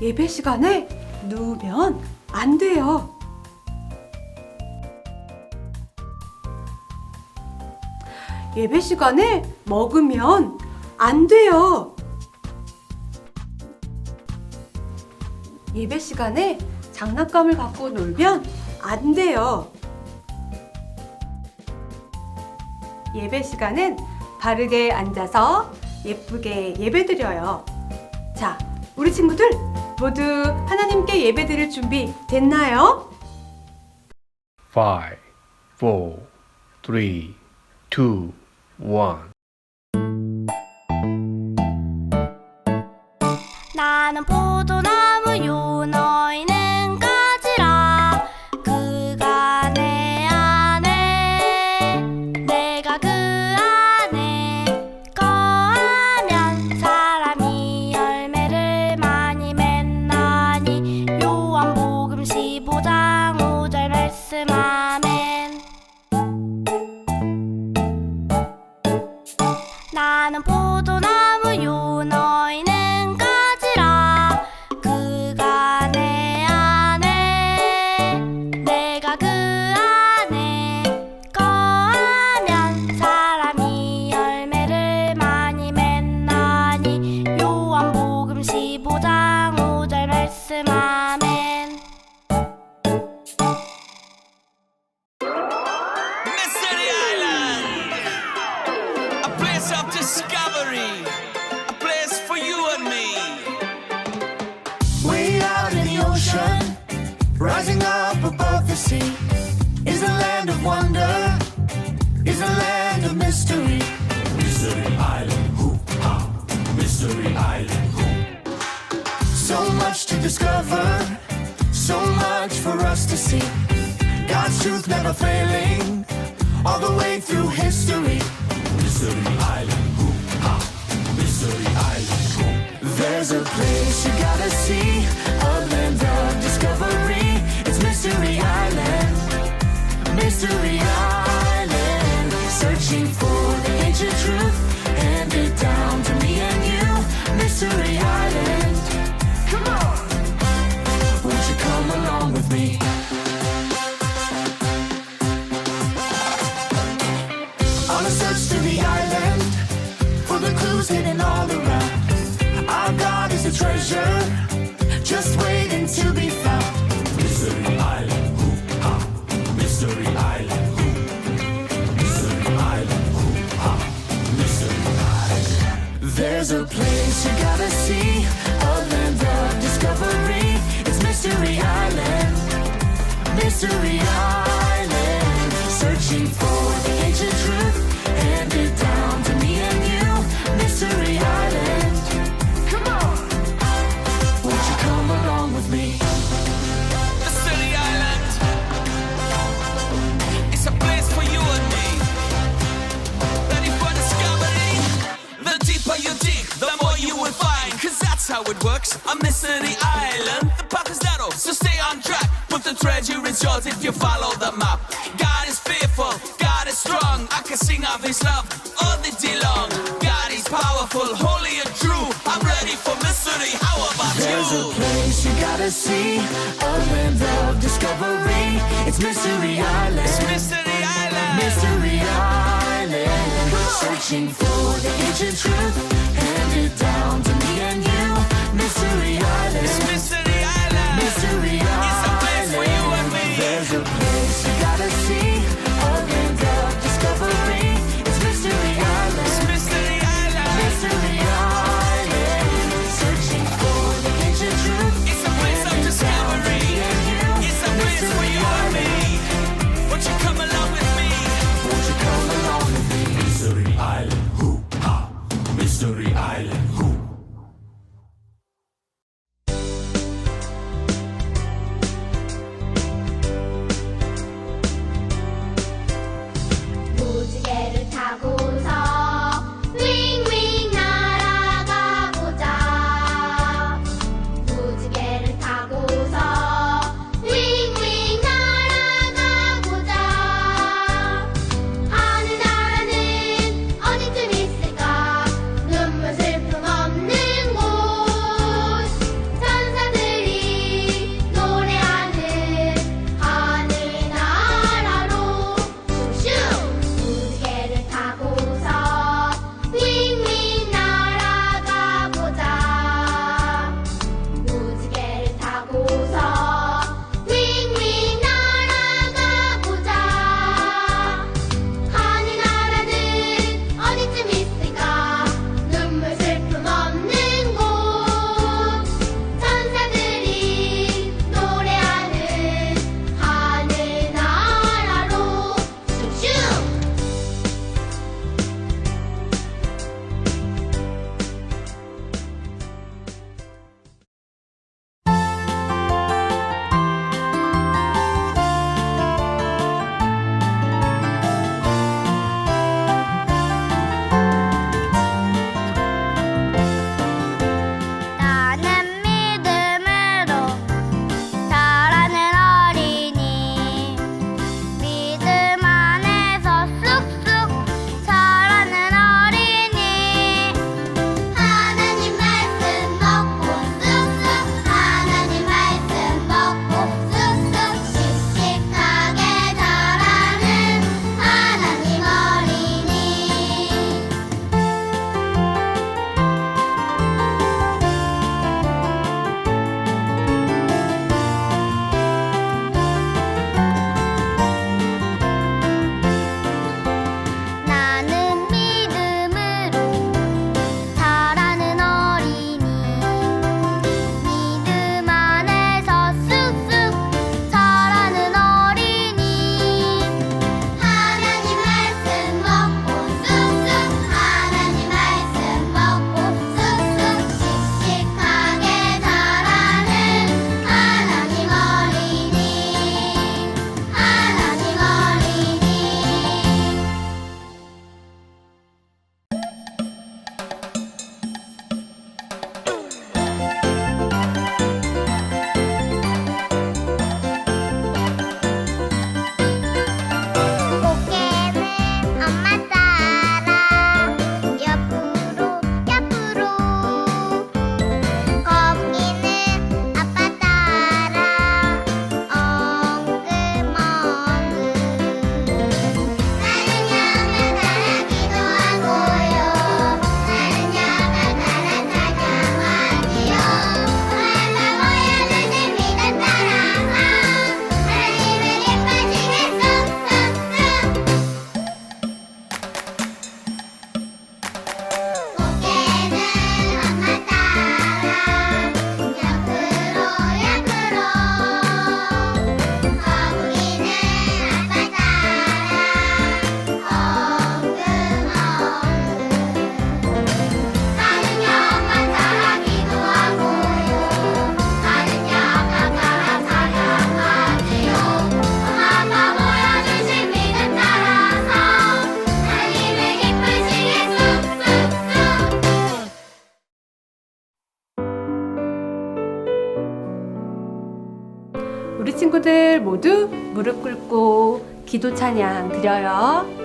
예배 시간에 누우면 안 돼요. 예배 시간에 먹으면 안 돼요. 예배 시간에 장난감을 갖고 놀면 안 돼요. 예배 시간은 바르게 앉아서 예쁘게 예배 드려요. 자, 우리 친구들 모두 하나님께 예배드릴 준비 됐나요? 5 4 3 2 1 5절 above is a land of wonder, is a land of mystery. Mystery Island, hoo ha, Mystery Island, hoo. So much to discover, so much for us to see. God's truth never failing, all the way through history. Mystery Island, hoo ha, Mystery Island, hoo. There's a place you gotta see, a land Mystery Island. Searching for There's a place you gotta see, sing of his love all the day long. God is powerful, holy and true. I'm ready for mystery. How about There's a place you gotta see, a land of discovery. It's Mystery Island. It's Mystery Island. Mystery Island. We're Searching for the ancient truth, hand it down to me and you. Mystery Island. It's Mystery Island. Mystery Island. It's a place for you and me. There's a place 기도 찬양 드려요.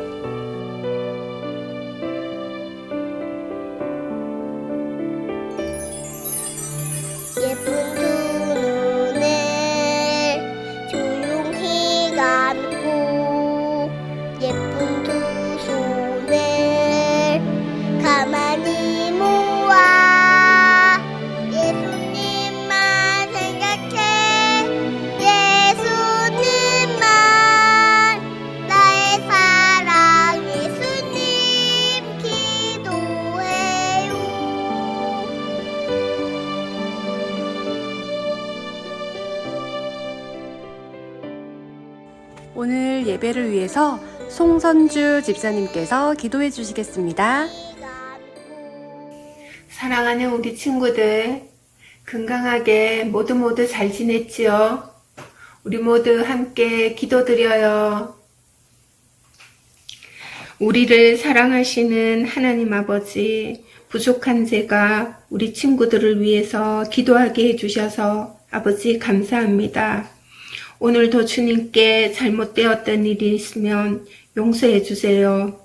오늘 예배를 위해서 송선주 집사님께서 기도해 주시겠습니다. 사랑하는 우리 친구들, 건강하게 모두 모두 잘 지냈지요? 우리 모두 함께 기도드려요. 우리를 사랑하시는 하나님 아버지, 부족한 제가 우리 친구들을 위해서 기도하게 해주셔서 아버지 감사합니다. 오늘도 주님께 잘못되었던 일이 있으면 용서해 주세요.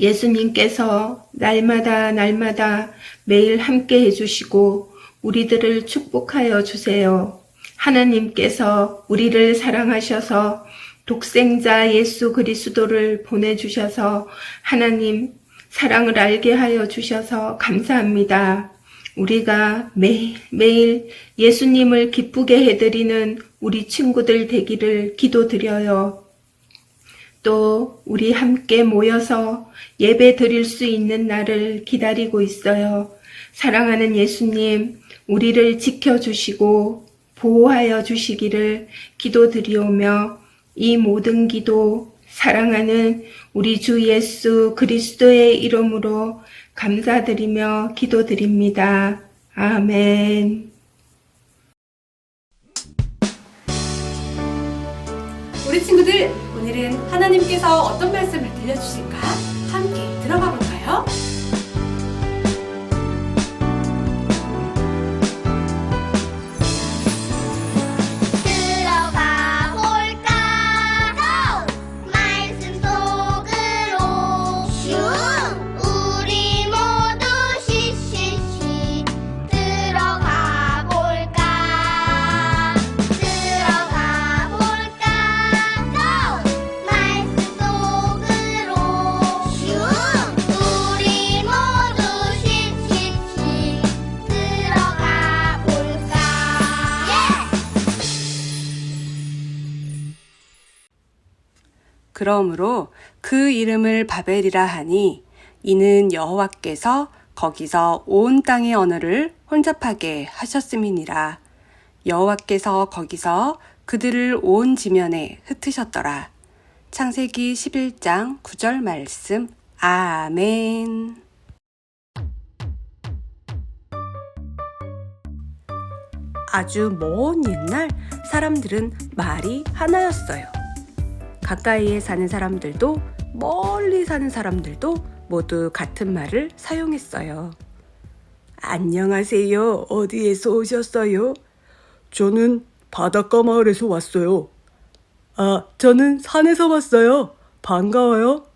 예수님께서 날마다 날마다 매일 함께 해주시고 우리들을 축복하여 주세요. 하나님께서 우리를 사랑하셔서 독생자 예수 그리스도를 보내주셔서 하나님 사랑을 알게 하여 주셔서 감사합니다. 우리가 매일, 매일 예수님을 기쁘게 해드리는 우리 친구들 되기를 기도드려요. 또 우리 함께 모여서 예배 드릴 수 있는 날을 기다리고 있어요. 사랑하는 예수님, 우리를 지켜주시고 보호하여 주시기를 기도드리오며 이 모든 기도 사랑하는 우리 주 예수 그리스도의 이름으로 감사드리며 기도드립니다. 아멘. 우리 친구들, 오늘은 하나님께서 어떤 말씀을 들려주실까? 함께 들어가 볼까요? 그러므로 그 이름을 바벨이라 하니 이는 여호와께서 거기서 온 땅의 언어를 혼잡하게 하셨음이니라. 여호와께서 거기서 그들을 온 지면에 흩으셨더라. 창세기 11장 9절 말씀. 아멘. 아주 먼 옛날 사람들은 말이 하나였어요. 가까이에 사는 사람들도 멀리 사는 사람들도 모두 같은 말을 사용했어요. 안녕하세요. 어디에서 오셨어요? 저는 바닷가 마을에서 왔어요. 아, 저는 산에서 왔어요. 반가워요.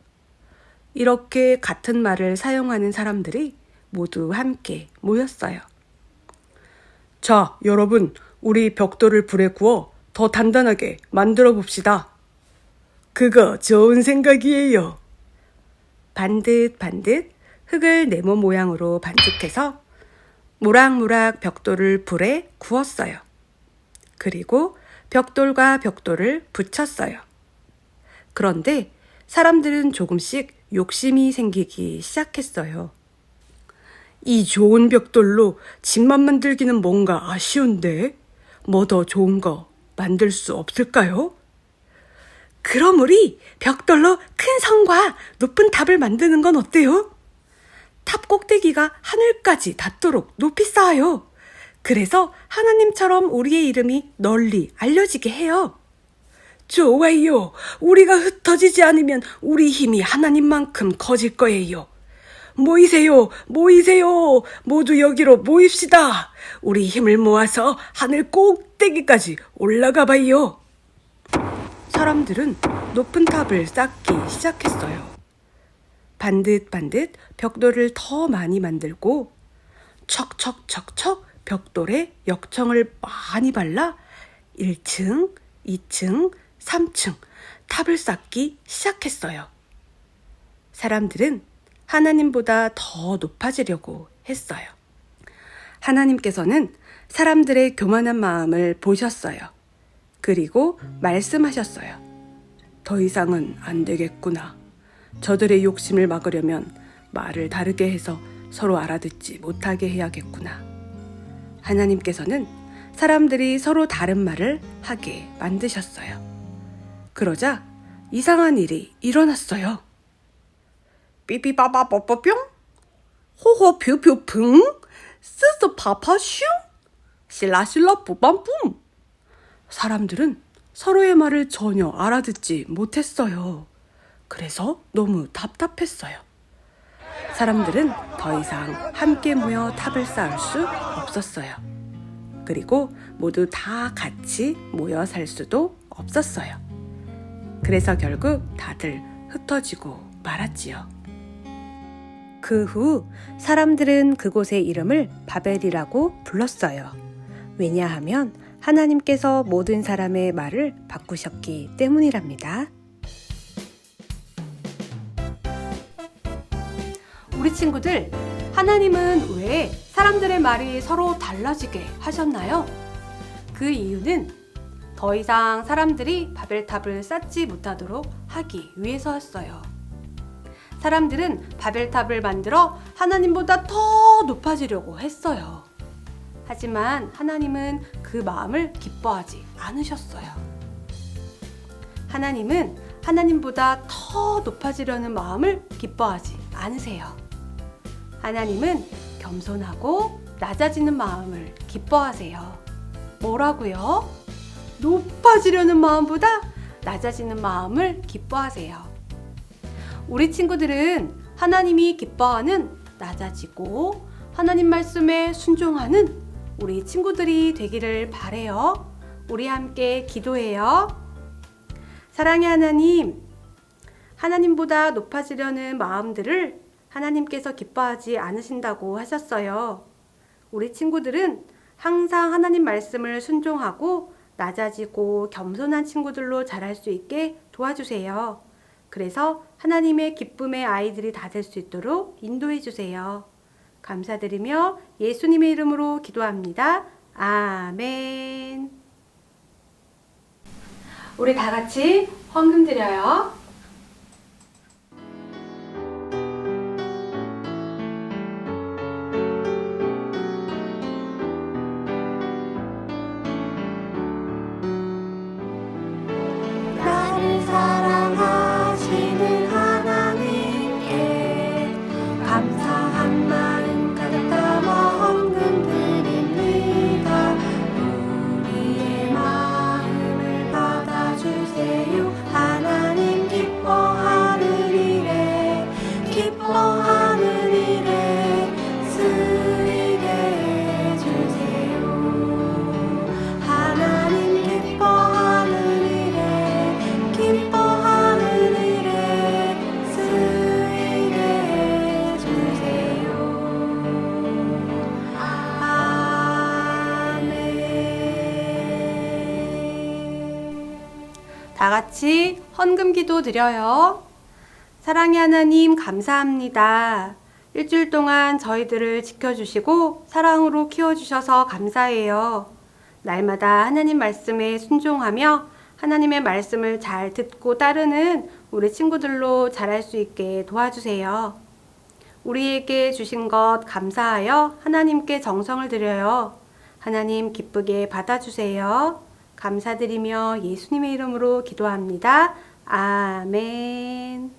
이렇게 같은 말을 사용하는 사람들이 모두 함께 모였어요. 자, 여러분, 우리 벽돌을 불에 구워 더 단단하게 만들어 봅시다. 그거 좋은 생각이에요. 반듯 반듯 흙을 네모 모양으로 반죽해서 모락모락 벽돌을 불에 구웠어요. 그리고 벽돌과 벽돌을 붙였어요. 그런데 사람들은 조금씩 욕심이 생기기 시작했어요. 이 좋은 벽돌로 집만 만들기는 뭔가 아쉬운데 뭐 더 좋은 거 만들 수 없을까요? 그럼 우리 벽돌로 큰 성과 높은 탑을 만드는 건 어때요? 탑 꼭대기가 하늘까지 닿도록 높이 쌓아요. 그래서 하나님처럼 우리의 이름이 널리 알려지게 해요. 좋아요. 우리가 흩어지지 않으면 우리 힘이 하나님만큼 커질 거예요. 모이세요, 모이세요. 모두 여기로 모입시다. 우리 힘을 모아서 하늘 꼭대기까지 올라가 봐요. 사람들은 높은 탑을 쌓기 시작했어요. 반듯반듯 벽돌을 더 많이 만들고 척척척척 벽돌에 역청을 많이 발라 1층, 2층, 3층 탑을 쌓기 시작했어요. 사람들은 하나님보다 더 높아지려고 했어요. 하나님께서는 사람들의 교만한 마음을 보셨어요. 그리고 말씀하셨어요. 더 이상은 안 되겠구나. 저들의 욕심을 막으려면 말을 다르게 해서 서로 알아듣지 못하게 해야겠구나. 하나님께서는 사람들이 서로 다른 말을 하게 만드셨어요. 그러자 이상한 일이 일어났어요. 삐삐빠빠 뽀뽀뿅? 호호 뷰뷰풍? 스스 파파슝? 실라실라 뿌밤뿜? 사람들은 서로의 말을 전혀 알아듣지 못했어요. 그래서 너무 답답했어요. 사람들은 더 이상 함께 모여 탑을 쌓을 수 없었어요. 그리고 모두 다 같이 모여 살 수도 없었어요. 그래서 결국 다들 흩어지고 말았지요. 그 후 사람들은 그곳의 이름을 바벨이라고 불렀어요. 왜냐하면 하나님께서 모든 사람의 말을 바꾸셨기 때문이랍니다. 우리 친구들, 하나님은 왜 사람들의 말이 서로 달라지게 하셨나요? 그 이유는 더 이상 사람들이 바벨탑을 쌓지 못하도록 하기 위해서였어요. 사람들은 바벨탑을 만들어 하나님보다 더 높아지려고 했어요. 하지만 하나님은 그 마음을 기뻐하지 않으셨어요. 하나님은 하나님보다 더 높아지려는 마음을 기뻐하지 않으세요. 하나님은 겸손하고 낮아지는 마음을 기뻐하세요. 뭐라고요? 높아지려는 마음보다 낮아지는 마음을 기뻐하세요. 우리 친구들은 하나님이 기뻐하는 낮아지고 하나님 말씀에 순종하는 우리 친구들이 되기를 바래요. 우리 함께 기도해요. 사랑의 하나님, 하나님보다 높아지려는 마음들을 하나님께서 기뻐하지 않으신다고 하셨어요. 우리 친구들은 항상 하나님 말씀을 순종하고 낮아지고 겸손한 친구들로 자랄 수 있게 도와주세요. 그래서 하나님의 기쁨의 아이들이 다 될 수 있도록 인도해 주세요. 감사드리며 예수님의 이름으로 기도합니다. 아멘. 우리 다 같이 헌금 드려요. 드려요. 사랑의 하나님, 감사합니다. 일주일 동안 저희들을 지켜주시고 사랑으로 키워주셔서 감사해요. 날마다 하나님 말씀에 순종하며 하나님의 말씀을 잘 듣고 따르는 우리 친구들로 자랄 수 있게 도와주세요. 우리에게 주신 것 감사하여 하나님께 정성을 드려요. 하나님 기쁘게 받아주세요. 감사드리며 예수님의 이름으로 기도합니다. 아멘.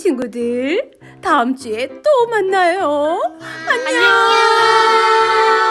친구들. 다음 주에 또 만나요. 안녕. 안녕.